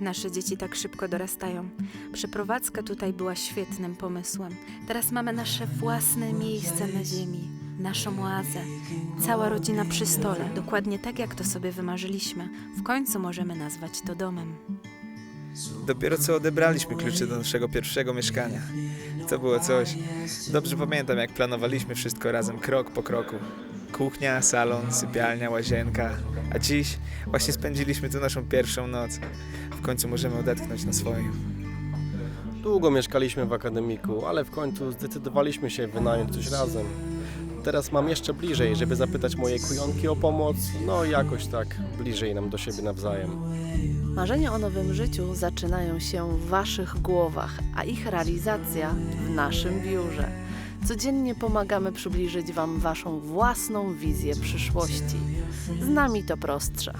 Nasze dzieci tak szybko dorastają. Przeprowadzka tutaj była świetnym pomysłem. Teraz mamy nasze własne miejsce na ziemi, naszą oazę. Cała rodzina przy stole, dokładnie tak jak to sobie wymarzyliśmy. W końcu możemy nazwać to domem. Dopiero co odebraliśmy klucze do naszego pierwszego mieszkania. To było coś. Dobrze pamiętam, jak planowaliśmy wszystko razem, krok po kroku. Kuchnia, salon, sypialnia, łazienka. A dziś właśnie spędziliśmy tu naszą pierwszą noc. W końcu możemy odetchnąć na swoim. Długo mieszkaliśmy w akademiku, ale w końcu zdecydowaliśmy się wynająć coś razem. Teraz mam jeszcze bliżej, żeby zapytać moje kujonki o pomoc, no i jakoś tak bliżej nam do siebie nawzajem. Marzenia o nowym życiu zaczynają się w Waszych głowach, a ich realizacja w naszym biurze. Codziennie pomagamy przybliżyć Wam Waszą własną wizję przyszłości. Z nami to prostsze.